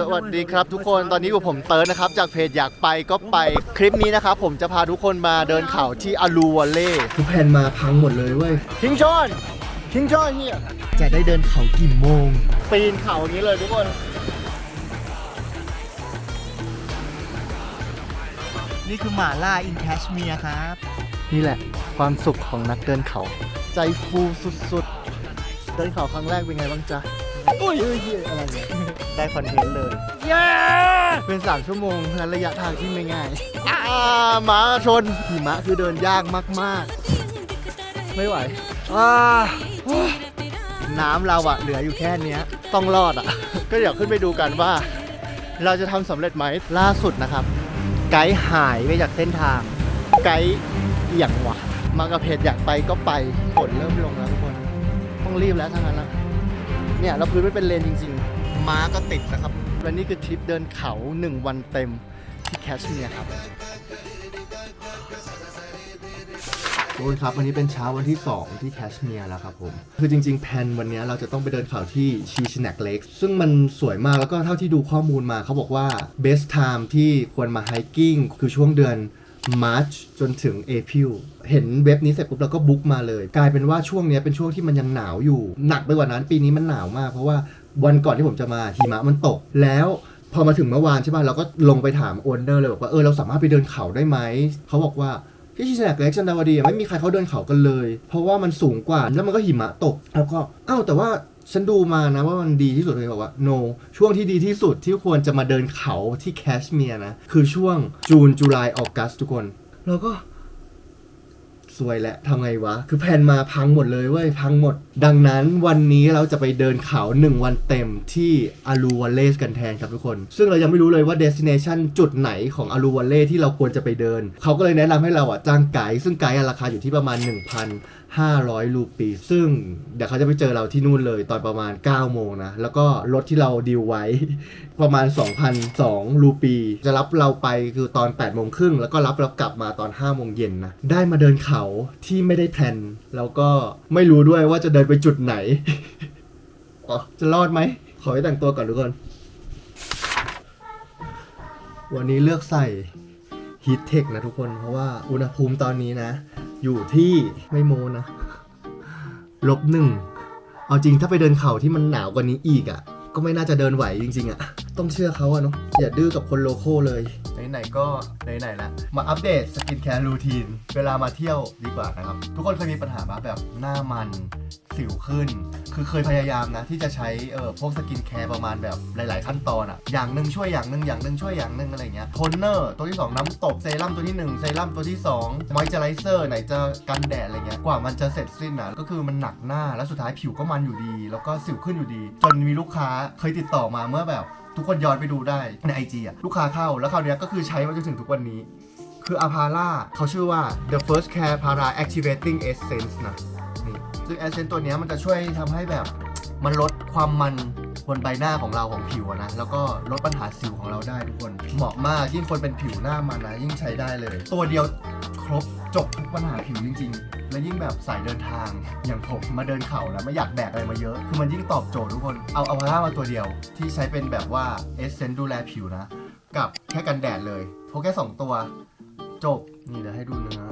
สวัสดีครับทุกคนตอนนี้อยู่ผมเติร์ดนะครับ จากเพจอยากไปก็ไปคลิปนี้นะครับ ผมจะพาทุกคนมาเดินเขาที่อาลูวาเล่ทุกแผนมาพังหมดเลยเว้ยคิงชอนคิงชอนเฮียจะได้เดินเขากี่โมง ปีนเขาอย่างนี้เลยทุกคนนี่คือหมาล่าอินแคชเมียครับ นี่แหละความสุขของนักเดินเขา ใจฟูสุดๆ เดินเขาครั้งแรกเป็นไงบ้างจ๊ะ อุ้ยเฮ้ยเฮ้ยอะไรเนี่ยได้คอนเทนต์เลยเป็น 3 ชั่วโมงและระยะทางที่ไม่ง่ายอ่าหมาชนหิมะคือเดินยากมากๆ ไม่ไหวอ่าน้ำเราอะเหลืออยู่แค่เนี้ย ต้องรอดอะก็เดี๋ยวขึ้นไปดูกันว่า เราจะทำสำเร็จไหมล่าสุดนะครับ ไกด์หายไปจากเส้นทาง ไกด์เอี่ยงวะ มากับเพจอยากไปก็ไปฝนเริ่มลงแล้วทุกคน ต้องรีบแล้วทั้งนั้นนะ เนี่ยเราพื้นไม่เป็นเลนจริงๆ ม้าก็ติดนะครับ และนี่คือทริปเดินเขา 1 วันเต็มที่แคชเมียร์ครับทุกคนครับวันนี้เป็นเช้าวันที่ 2 ที่แคชเมียร์แล้วครับผม คือจริงๆแผนวันนี้เราจะต้องไปเดินเขาที่ชีช n น k เล็กซึ่งมันสวยมากแล้วก็เท่าที่ดูข้อมูลมาเขาบอกว่า best time ที่ควรมาไฮกิ้งคือช่วงเดือน March จนถึง April เห็นเว็บนี้เสร็จปุ๊บเราก็บุ๊กมาเลย กลายเป็นว่าช่วงนี้เป็นช่วงที่มันยังหนาวอยู่ หนักไปกว่านั้นปีนี้มันหนาวมาก เพราะว่าวันก่อนที่ผมจะมาหิมะมันตกแล้วพอมาถึงเมื่อวานใช่ป่ะเราก็ลงไปถามโอนเดอร์เลยบอกว่าเออเราสามารถไปเดินเขาได้ไหมเขาบอกว่าที่ชิชแนกเล็กชันดาวดีไม่มีใครเขาเดินเขากันเลย เพราะว่ามันสูงกว่าแล้วมันก็หิมะตก แล้วก็อ้าวแต่ว่า ฉันดูมานะว่ามันดีที่สุดเลยบอกว่า no ช่วงที่ดีที่สุดที่ควรจะมาเดินเขาที่แคชเมียร์นะ คือช่วงจูนจุลายออกัสทุกคนแล้วก็สวยแหละทำไงวะ คือแผนมาพังหมดเลยเว้ย พังหมด ดังนั้นวันนี้เราจะไปเดินเขา1วันเต็มที่อารูวาเล่กันแทนครับทุกคน ซึ่งเรายังไม่รู้เลยว่า destination จุดไหนของอารูวาเล่ที่เราควรจะไปเดิน เขาก็เลยแนะนำให้เราอะจ้างไกด์ซึ่งไกด์ราคาอยู่ที่ประมาณ 500 รูปี ซึ่งเดี๋ยวเขาจะไปเจอเราที่นู่นเลยตอนประมาณ 9 โมงนะ แล้วก็รถที่เราดีลไว้ ประมาณ 2,002 รูปี จะรับเราไปคือตอน 8 โมงครึ่ง แล้วก็รับเรากลับมาตอน 5 โมงเย็นนะ ได้มาเดินเขาที่ไม่ได้แพลนแล้วก็ไม่รู้ด้วยว่าจะเดินไปจุดไหนอ๋อจะรอดไหม ขอให้แต่งตัวก่อนทุกคน วันนี้เลือกใส่ฮีทเทคนะทุกคน เพราะว่าอุณหภูมิตอนนี้นะ อยู่ที่ไม่โมนะลบหนึ่งเอาจริงถ้าไปเดินเขาที่มันหนาวกว่านี้อีกอะ่ะ ก็ไม่น่าจะเดินไหวจริงๆอะ่ะต้องเชื่อเขาอะเนาะอย่าดื้อกับคนโลโก้เลยไหนๆก็ไหนๆละมาอัปเดตสกินแคร์รูทีนเวลามาเที่ยวดีกว่านะครับ ทุกคนเคยมีปัญหาปะแบบหน้ามันสิวขึ้น คือเคยพยายามนะ ที่จะใช้เออพวกสกินแคร์ประมาณแบบหลาย ๆ ขั้นตอนอะอย่างหนึ่งช่วยอย่างหนึ่งอย่างหนึ่งช่วยอย่างหนึ่งอะไรเงี้ยโทนเนอร์ตัวที่ 2 น้ำตบเซรั่มตัวที่ 1 เซรั่มตัวที่2มอยเจอไรเซอร์ไหนจะกันแดดอะไรเงี้ยกว่ามันจะเสร็จสิ้นอะก็คือมันหนักหน้าแล้วสุดท้ายผิวก็มันอยู่ดี แล้วก็สิวขึ้นอยู่ดี จนมีลูกค้าเคยติดต่อมาเมื่อแบบ ทุกคนย้อนไปดูได้ในไอจีอะลูกค้าเข้าแล้วคราวเนี้ยก็คือใช้มาจนถึงทุกวันนี้ คืออาพาร่าเขาชื่อว่า the first care para activating essence นะนี่ซึ่ง essence ตัวเนี้ยมันจะช่วยทำให้แบบมันลดความมัน บนใบหน้าของเราของผิวอะนะ แล้วก็ลดปัญหาสิวของเราได้ทุกคน เหมาะมากยิ่งคนเป็นผิวหน้ามันนะ ยิ่งใช้ได้เลย ตัวเดียวครบจบทุกปัญหาผิวจริง ๆ และยิ่งแบบสายเดินทาง อย่างผมมาเดินเขานะไม่อยากแบกอะไรมาเยอะ คือมันยิ่งตอบโจทย์ทุกคน เอาเอาพาร่ามาตัวเดียวที่ใช้เป็นแบบว่า essence ดูแลผิวนะ กับแค่กันแดดเลยพกแค่สองตัว จบนี่เดี๋ยวให้ดูเนื้อ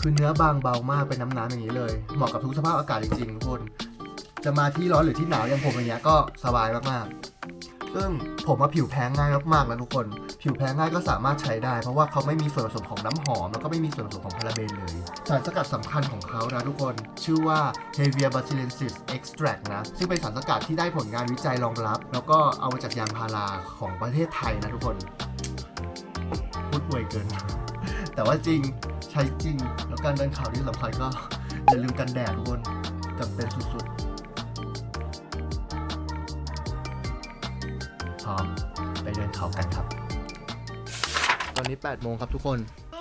คือเนื้อบางเบามากเป็นน้ำๆอย่างนี้เลย เหมาะกับทุกสภาพอากาศจริงๆทุกคน จะมาที่ร้อนหรือที่หนาวอย่างผมอย่างเงี้ยก็สบายมากๆ ซึ่งผมว่าผิวแพ้ง่ายมากๆนะทุกคน ผิวแพ้ง่ายก็สามารถใช้ได้ เพราะว่าเขาไม่มีส่วนผสมของน้ำหอม แล้วก็ไม่มีส่วนผสมของพาราเบนเลย สารสกัดสำคัญของเขานะทุกคน ชื่อว่า Hevia bacillensis extract นะ ซึ่งเป็นสารสกัดที่ได้ผลงานวิจัยรองรับ แล้วก็เอามาจากยางพาราของประเทศไทยนะทุกคนพูดอวยเกิน แต่ว่าจริงใช้จริง แล้วการเดินเขาวที่สำคัญก็อย่าลืมกันแดดทุกคนจำเป็นสุดๆ พร้อมไปเดินเขากันครับ ตอนนี้8โมงครับทุกคน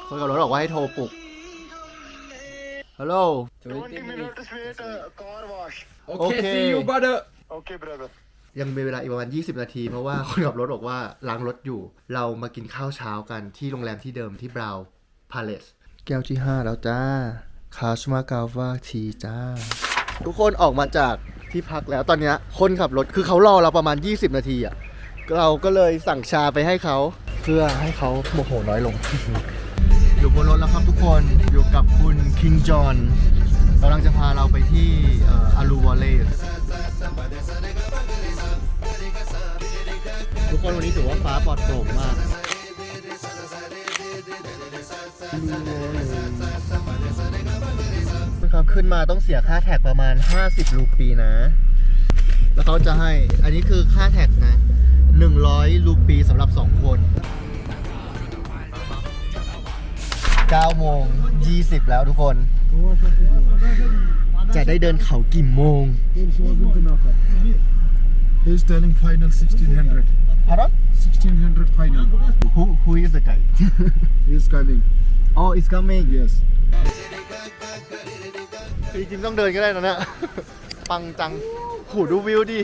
คนกับรถบอกว่าให้โทรปลุก ฮัลโหล 20 minutes wait, uh, car wash. Okay. Okay, see you, brother. Okay, brother. ยังมีเวลาอีกประมาณ 20 นาที เพราะว่า คนขับรถบอกว่าล้างรถอยู่ เรามากินข้าวเช้ากันที่โรงแรมที่เดิมที่บราวพาเลสแก้วที่ 5 แล้วจ้า คาชมากาวาทีจ้า ทุกคนออกมาจากที่พักแล้วตอนเนี้ยคนขับรถคือเขารอเราประมาณ 20 นาทีอะ เราก็เลยสั่งชาไปให้เขา เพื่อให้เขาโมโหน้อยลง อยู่บนรถแล้วครับทุกคนอยู่กับคุณคิงจอห์นกำลังจะพาเราไปที่อารูวอลเล่ทุกคนวันนี้ถือว่าฟ้าปลอดโปร่งมากครับขึ้นมาต้องเสียค่าแท็กประมาณ 50 รูปีนะ แล้วเขาจะให้ อันนี้คือค่าแท็กนะ 100 รูปีสำหรับ 2 คน9โมง20 แล้วทุกคน จะได้เดินเขากี่โมง He's telling final 1600. พารอน1600 final. who who is the guy He's coming. oh it's coming Yes. จริงๆต้องเดินก็ได้นะเนี่ยปังจังโหดูวิวดิ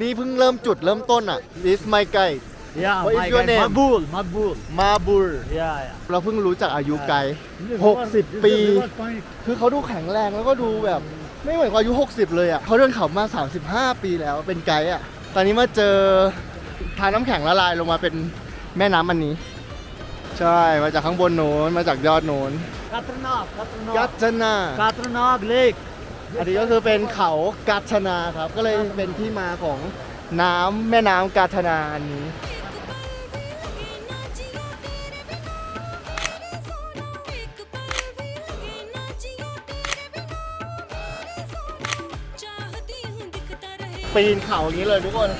นี่เพิ่งเริ่มจุดเริ่มต้นอะ this my guy Yeah What is my your guy name? Mabul Mabul มาบูร Yeah yeah เราเพิ่งรู้จักอายุไกล 60 ปี คือเขาดูแข็งแรงแล้วก็ดูแบบ ไม่เหมือนกับอายุ 60 เลยอะเขาเดินเขามา 35 ปีแล้วเป็นไกด์อะ ตอนนี้มาเจอทานน้ำแข็งละลายลงมาเป็นแม่น้ำอันนี้ ใช่มาจากข้างบนโน้นมาจากยอดโน้น Katranag กั Katranag จนา Katranag Lake อันนี้ก็คือเป็นเขากาชนาครับ ก็เลยเป็นที่มาของน้ำแม่น้ำกาชนาอันนี้ ปีนเขาอย่างนี้เลยทุกคน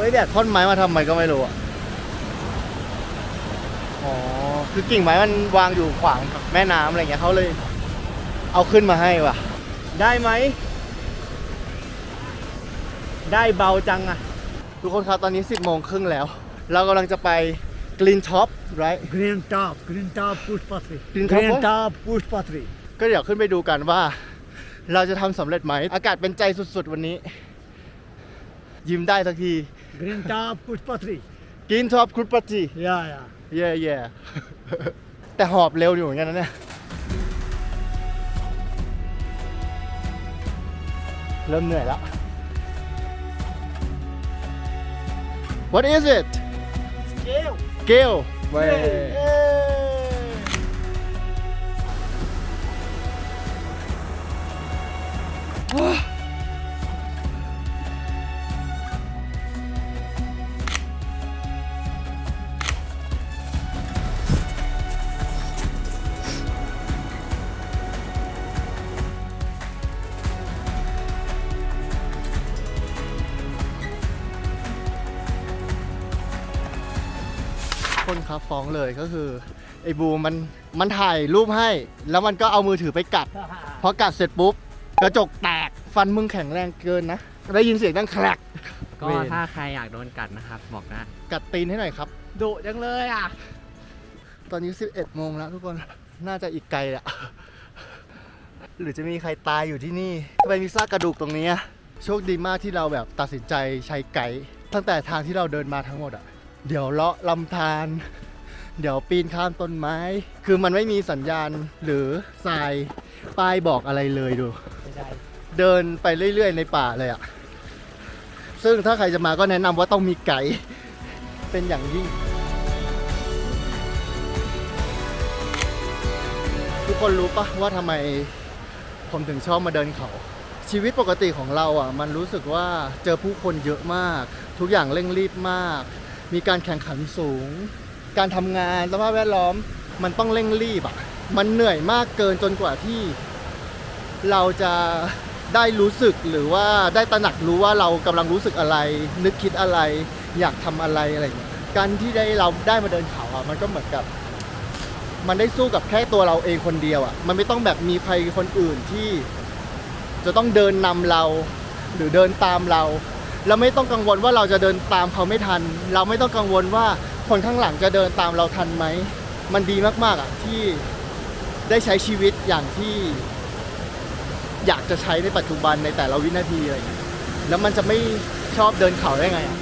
ไม่แบกท่อนไม้มาทำไมก็ไม่รู้อะอ๋อ คือกิ่งไม้มันวางอยู่ขวางกับแม่น้ำอะไรเงี้ยเขาเลย เอาขึ้นมาให้ว่ะ ได้ไหม ได้เบาจังอะทุกคนครับตอนนี้ 10โมงครึ่งแล้ว เรากำลังจะไปกรีนท็อป right Green Top Green Top Pushpatri Green Top what? Top Pushpatri ก็เดี๋ยวขึ้นไปดูกันว่า เราจะทำสำเร็จไหม อากาศเป็นใจสุดๆวันนี้ ยิ้มได้สักที Green Top Pushpatri กรีนท็อปครุปจี Yeah yeah เย่เย่แต่หอบเร็วอยู่เหมือนกันนะเนี่ย เริ่มเหนื่อยแล้ว What is it Scale Gale เคนครับ ฟ้องเลยก็คือไอ้บูมมันมันถ่ายรูปให้ แล้วมันก็เอามือถือไปกัด พอกัดเสร็จปุ๊บกระจกแตกฟันมึงแข็งแรงเกินนะได้ยินเสียงดังแคลกก็เวรถ้าใครอยากโดนกัดนะครับ บอกนะกัดตีนให้หน่อยครับ ดุจังเลยอะ ตอนนี้ 11 โมงแล้วทุกคนน่าจะอีกไกลแหละหรือจะมีใครตายอยู่ที่นี่ทำไมมีซากกระดูกตรงนี้อะโชคดีมากที่เราแบบตัดสินใจใช้ไกด์ตั้งแต่ทางที่เราเดินมาทั้งหมดอะ เดี๋ยวเลาะลำธารเดี๋ยวปีนข้ามต้นไม้ คือมันไม่มีสัญญาณหรือทรายป้ายบอกอะไรเลยดู เดินไปเรื่อย ๆ ในป่าเลยอะซึ่งถ้าใครจะมาก็แนะนำว่าต้องมีไกด์เป็นอย่างยิ่ง ทุกคนรู้ปะว่าทำไมผมถึงชอบมาเดินเขา ชีวิตปกติของเราอะ มันรู้สึกว่าเจอผู้คนเยอะมาก ทุกอย่างเร่งรีบมาก มีการแข่งขันสูง การทำงานสภาพแวดล้อมมันต้องเร่งรีบอะมันเหนื่อยมากเกินจนกว่าที่ เราจะได้รู้สึกหรือว่าได้ตระหนักรู้ว่าเรากำลังรู้สึกอะไร นึกคิดอะไร อยากทำอะไรอะไรอย่างเงี้ยการที่ได้เราได้มาเดินเขาอะมันก็เหมือนกับ มันได้สู้กับแค่ตัวเราเองคนเดียวอะ่ะมันไม่ต้องแบบมีใครคนอื่นที่ จะต้องเดินนำเรา หรือเดินตามเรา เราไม่ต้องกังวลว่าเราจะเดินตามเขาไม่ทัน เราไม่ต้องกังวลว่าคนข้างหลังจะเดินตามเราทันไหม มันดีมากๆอะที่ได้ใช้ชีวิตอย่างที่ อยากจะใช้ในปัจจุบันในแต่ละวินาทีอะไรอย่างเงี้ยแล้วมันจะไม่ชอบเดินเขาได้ไงอะ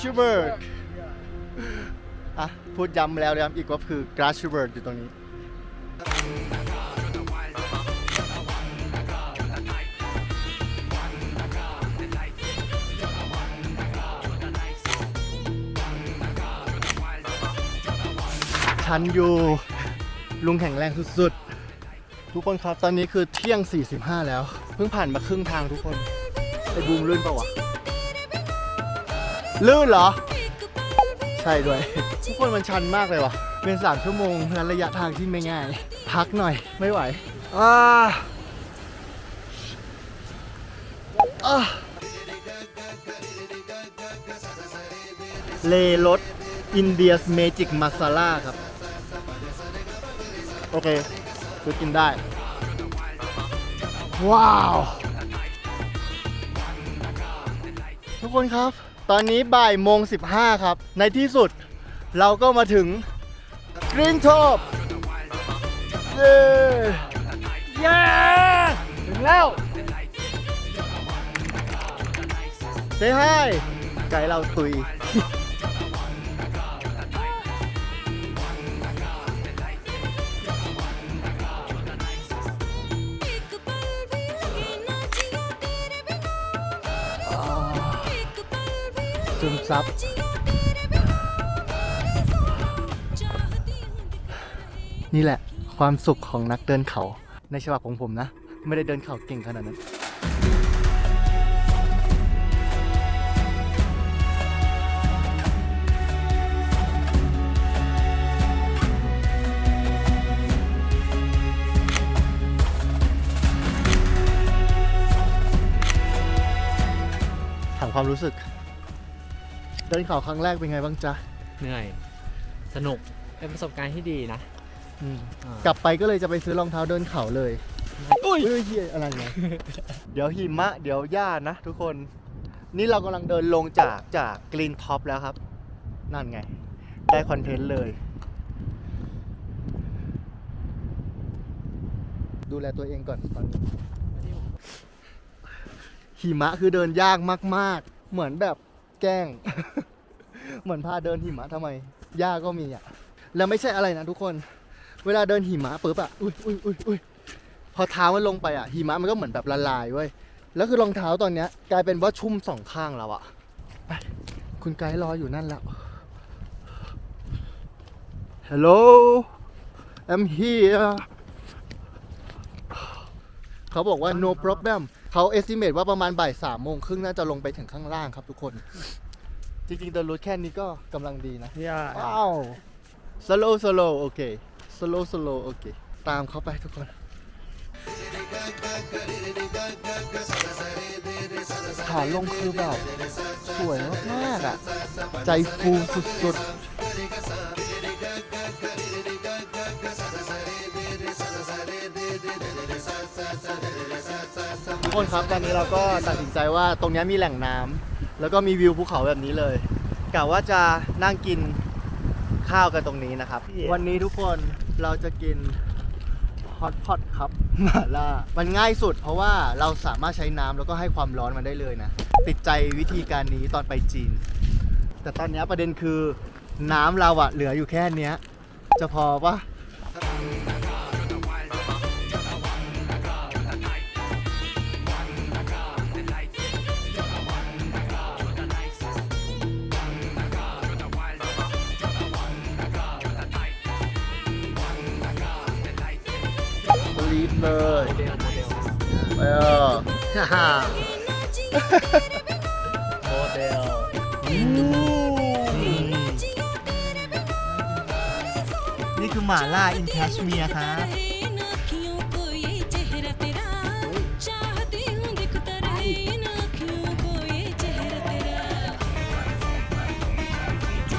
ชูเบิร์กอะ พูดย้ำแล้วย้ำอีกว่าคือกราชูเบิร์กอยู่ตรงนี้ชันอยู่ ลุงแข็งแรงสุดๆ ทุกคนครับ ตอนนี้คือเที่ยง 45 แล้ว เพิ่งผ่านมาครึ่งทางทุกคน ไอ้บูมลื่นปะวะ ลื่นเหรอ ใช่ด้วย ทุกคนมันชันมากเลยว่ะ เป็น3ชั่วโมงนั้นระยะทางที่ไม่ง่าย พักหน่อยไม่ไหวอ่าอ่าเลรสอินเดียสเมจิกมาซาล่าครับ โอเคคือกินได้ ว้าว ทุกคนครับ ตอนนี้บ่ายโมง15 ครับ ในที่สุดเราก็มาถึงกรีนทอปเย้เย้ถึงแล้วเซฮายไกด์เราตุย ซึมซับ นี่แหละความสุขของนักเดินเขา ในฉบับของผมนะ ไม่ได้เดินเขาเก่งขนาดนั้นถามความรู้สึก เดินเขาครั้งแรกเป็นไงบ้างจ๊ะเหนื่อย สนุก เป็นประสบการณ์ที่ดีนะอืมอ่ากลับไปก็เลยจะไปซื้อรองเท้าเดินเขาเลยอุ้ยเฮ้ยเหี้ยอะไรเนี่ย เดี๋ยวหิมะ เดี๋ยวหญ้านะทุกคน นี่เรากำลังเดินลงจากจากกรีนท็อปแล้วครับ นั่นไง ได้คอนเทนต์เลย ดูแลตัวเองก่อนตอนนี้ หิมะคือเดินยากมาก ๆ เหมือนแบบ แกล้ง เหมือนพาเดินหิมะทำไมหญ้าก็มีอะ แล้วไม่ใช่อะไรนะทุกคน เวลาเดินหิมะปุ๊บอะอุ้ยอุ้ยอุ้ยอุ้ยพอเท้ามันลงไปอะหิมะมันก็เหมือนแบบละลายเว้ย แล้วคือรองเท้าตอนเนี้ยกลายเป็นว่าชุ่มสองข้างแล้วอะไป คุณไกด์รออยู่นั่นแล้ว Hello I'm here เขาบอกว่า no problem เขา estimate ว่าประมาณบ่ายสามโมงครึ่งน่าจะลงไปถึงข้างล่างครับทุกคน จริงๆเดินรถแค่นี้ก็กำลังดีนะ Ja, ว้าว slow slow โอเค slow slow โอเค ตามเขาไปทุกคน ขาลงคือแบบ สวยมากๆอะ ใจฟูสุดๆ คนครับตอนนี้เราก็ตัดสินใจว่าตรงเนี้ยมีแหล่งน้ำแล้วก็มีวิวภูเขาแบบนี้เลยกะว่าจะนั่งกินข้าวกันตรงนี้นะครับ วันนี้ทุกคนเราจะกินฮอตพอตครับหม่าล่ามันง่ายสุดเพราะว่าเราสามารถใช้น้ำแล้วก็ให้ความร้อนมันได้เลยนะ ติดใจวิธีการนี้ตอนไปจีน แต่ตอนเนี้ยประเด็นคือน้ำเราอะเหลืออยู่แค่เนี้ย จะพอปะ เลยเออฮ่โมเดลนี่คือหมาล่าอินแคชเมียครับ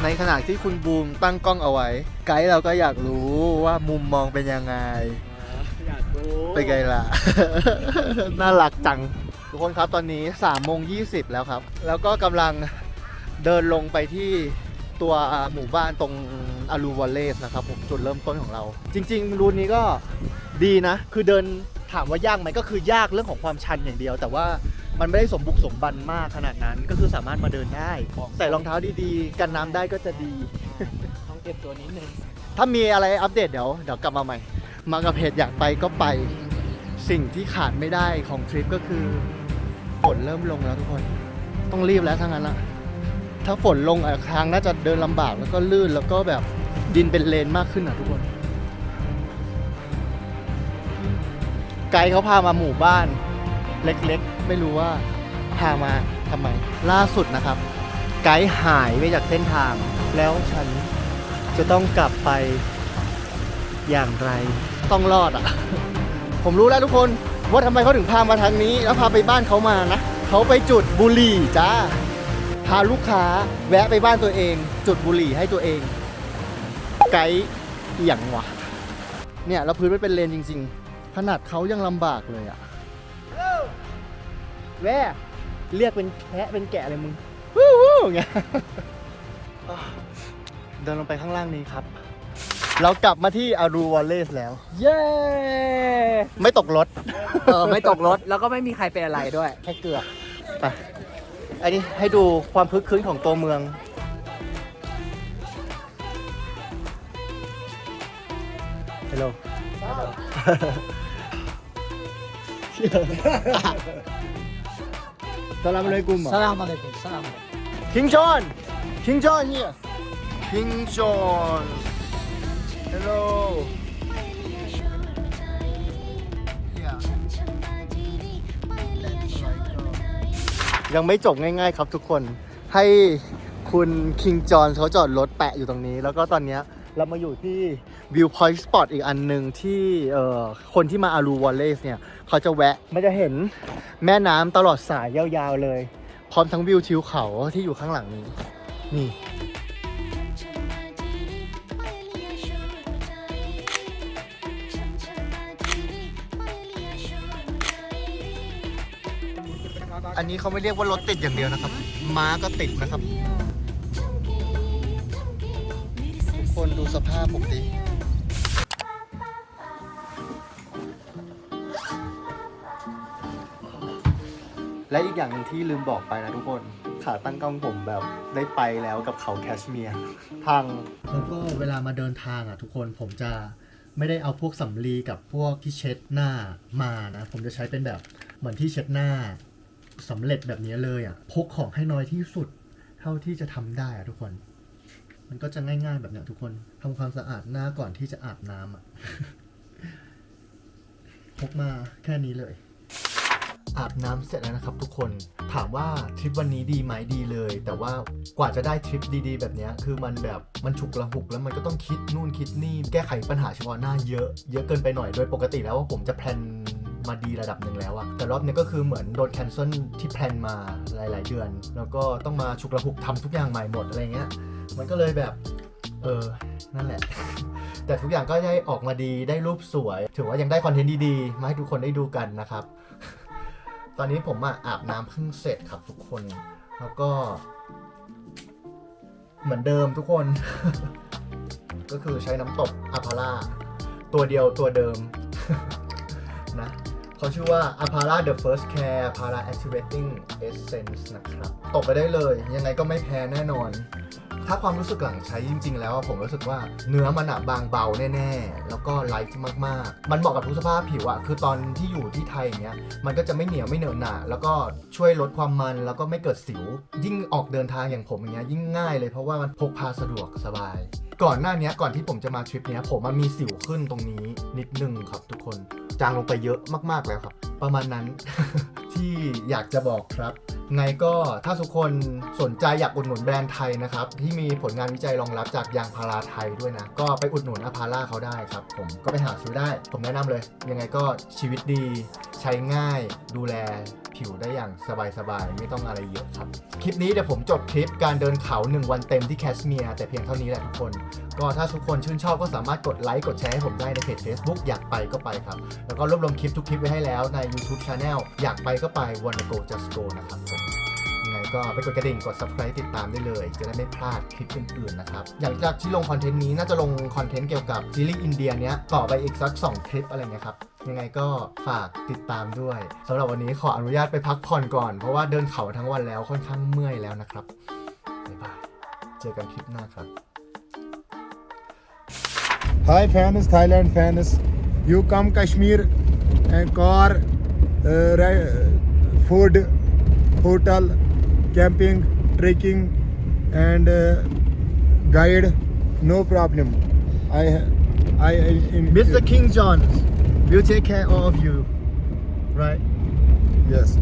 ในขณะที่คุณบูมตั้งกล้องเอาไว้ ไกด์เราก็อยากรู้ว่ามุมมองเป็นยังไง เป็นไงล่ะ น่ารักจัง ทุกคนครับตอนนี้3ามโมงยีแล้วครับ แล้วก็กำลังเดินลงไปที่ตัวหมู่บ้านตรงอารูวอลเลสนะครับผมจุดเริ่มต้นของเรา จริง ๆ รูทนี้ก็ดีนะ คือเดินถามว่ายากไหมก็คือยากเรื่องของความชันอย่างเดียว แต่ว่ามันไม่ได้สมบุกสมบันมากขนาดนั้น ก็คือสามารถมาเดินได้ใส่รองเท้าดีๆ กันน้ำได้ก็จะดี ต้องเตรียมตัวนิดนึงถ้ามีอะไรอัปเดตเดี๋ยวเดี๋ยวกลับมาใหม่ มากับเพจอยากไปก็ไป สิ่งที่ขาดไม่ได้ของทริปก็คือฝนเริ่มลงแล้วทุกคน ต้องรีบแล้วทั้งนั้นละถ้าฝนลงอทางน่าจะเดินลำบากแล้วก็ลื่นแล้วก็แบบดินเป็นเลนมากขึ้นอะทุกคน ไกด์เขาพามาหมู่บ้าน เล็กๆ ไม่รู้ว่าพามาทำไม ล่าสุดนะครับ ไกด์หายไปจากเส้นทาง แล้วฉันจะต้องกลับไปอย่างไร ต้องรอดอะ ผมรู้แล้วทุกคนว่าทำไมเขาถึงพามาทางนี้ แล้วพาไปบ้านเขามานะเขาไปจุดบุหรี่จ้าพาลูกค้าแวะไปบ้านตัวเอง จุดบุหรี่ให้ตัวเอง ไกด์อหย่างวะเนี่ยแล้วพื้นไม่เป็นเลนจริง ๆ ขนาดเขายังลำบากเลยอะแว่เรียกเป็นแพะเป็นแกะเลยมึงวู้วู้อย่างเงี้ยเดินลงไปข้างล่างนี้ครับ เรากลับมาที่อารูวอลเลสแล้ว เย้ ไม่ตกรถ เออ ไม่ตกรถ แล้วก็ไม่มีใครเป็นอะไรด้วย แค่เกือบไปอันนี้ให้ดูความคึกคืนของตัวเมือง ฮัลโหลสลามเลยกุมสลามอะลัยกุมสลามคิงจอนคิงจอน here คิงจอน ฮัลโหลยังไม่จบง่ายๆครับทุกคนให้คุณคิงจอนเขาจอดรถแปะอยู่ตรงนี้ แล้วก็ตอนเนี้ยเรามาอยู่ที่วิวพอยต์สปอตอีกอันหนึ่งที่เอ่อคนที่มาอารูวอลเลสเนี่ย เขาจะแวะมันจะเห็นแม่น้ำตลอดสายยาวๆเลย พร้อมทั้งวิวทิวเขาที่อยู่ข้างหลังนี้ นี่ อันนี้เขาไม่เรียกว่ารถติดอย่างเดียวนะครับ ม้าก็ติดนะครับ ทุกคนดูสภาพผมดิและอีกอย่างหนึ่งที่ลืมบอกไปนะทุกคน ขาตั้งกล้องผมแบบได้ไปแล้วกับเขาแคชเมียร์พัง แล้วก็เวลามาเดินทางอะทุกคนผมจะไม่ได้เอาพวกสำลีกับพวกที่เช็ดหน้ามานะ ผมจะใช้เป็นแบบเหมือนที่เช็ดหน้า สำเร็จแบบนี้เลยอะพกของให้น้อยที่สุด เท่าที่จะทำได้อะทุกคน มันก็จะง่ายๆแบบเนี้ยทุกคนทำความสะอาดหน้าก่อนที่จะอาบน้ำอะพกมาแค่นี้เลยอาบน้ำเสร็จแล้วนะครับทุกคนถามว่าทริปวันนี้ดีไหมดีเลย แต่ว่ากว่าจะได้ทริปดีๆ แบบนี้คือมันแบบมันฉุกละหุกแล้วมันก็ต้องคิดนู่นคิดนี่แก้ไขปัญหาเฉพาะหน้าเยอะ เยอะเกินไปหน่อยโดยปกติแล้วว่าผมจะแพลน มาดีระดับหนึ่งแล้วอะแต่รอบนี้ก็คือเหมือนโดนแคนเซิลที่แพลนมาหลาย ๆ เดือน แล้วก็ต้องมาฉุกละหุกทำทุกอย่างใหม่หมดอะไรเงี้ย มันก็เลยแบบเออนั่นแหละ แต่ทุกอย่างก็ได้ออกมาดีได้รูปสวย ถือว่ายังได้คอนเทนต์ดี ๆ มาให้ทุกคนได้ดูกันนะครับ ตอนนี้ผมอะอาบน้ำเพิ่งเสร็จครับทุกคน แล้วก็เหมือนเดิมทุกคน ก็คือใช้น้ำตกอาพาร่าตัวเดียวตัวเดิม เขาชื่อว่า a p a r a The First Care a p a r a Activating Essence นะครับ ตกไปได้เลย ยังไงก็ไม่แพ้แน่นอน ถ้าความรู้สึกหลังใช้จริง ๆ แล้วผมรู้สึกว่าเนื้อมันอะบางเบาแน่ๆ แล้วก็ไลท์มากๆ มันเหมาะกับทุกสภาพผิวอะคือตอนที่อยู่ที่ไทยอย่างเงี้ยมันก็จะไม่เหนียวไม่เหนอะหนะแล้วก็ช่วยลดความมันแล้วก็ไม่เกิดสิว ยิ่งออกเดินทางอย่างผมอย่างเงี้ยยิ่งง่ายเลยเพราะว่ามันพกพาสะดวกสบาย ก่อนหน้านี้ก่อนที่ผมจะมาทริปเนี้ยผมมันมีสิวขึ้นตรงนี้นิดนึงครับทุกคนจางลงไปเยอะมากๆแล้วครับ ประมาณนั้น ที่อยากจะบอกครับ ไงก็ถ้าทุกคนสนใจอยากอุดหนุนแบรนด์ไทยนะครับ ที่มีผลงานวิจัยรองรับจากยางพาราไทยด้วยนะ ก็ไปอุดหนุนอพาร่าเขาได้ครับ ผมก็ไปหาซื้อได้ ผมแนะนำเลย ยังไงก็ชีวิตดี ใช้ง่ายดูแลผิวได้อย่างสบายๆ ไม่ต้องอะไรเยอะครับ คลิปนี้เดี๋ยวผมจบคลิปการเดินเขา 1 วันเต็มที่แคชเมียร์แต่เพียงเท่านี้แหละทุกคน ก็ถ้าทุกคนชื่นชอบก็สามารถกดไลค์กดแชร์ให้ผมได้ในเพจ Facebook อยากไปก็ไปครับ แล้วก็รวบรวมคลิปทุกคลิปไว้ให้แล้วใน YouTube Channel อยากไปก็ไป wanna go just go นะครับยังไงก็ไปกดกระดิ่งกด subscribe ติดตามได้เลย จะได้ไม่พลาดคลิปอื่นๆนะครับอย่างจากที่ลงคอนเทนต์นี้น่าจะลงคอนเทนต์เกี่ยวกับซีรีส์อินเดียเนี้ยต่อไปอีกสัก 2 คลิปอะไรเงี้ยครับ ยังไงก็ฝากติดตามด้วยสำหรับวันนี้ขออนุญาตไปพักผ่อนก่อน เพราะว่าเดินเขาทั้งวันแล้วค่อนข้างเมื่อยแล้วนะครับบ๊ายบายเจอกันคลิปหน้าครับ Hi fans, Thailand fans. You come Kashmir and car, uh, food, hotel, camping, trekking, and uh, guide. No problem. I, I, in, Mr. King John will take care of you right Yes.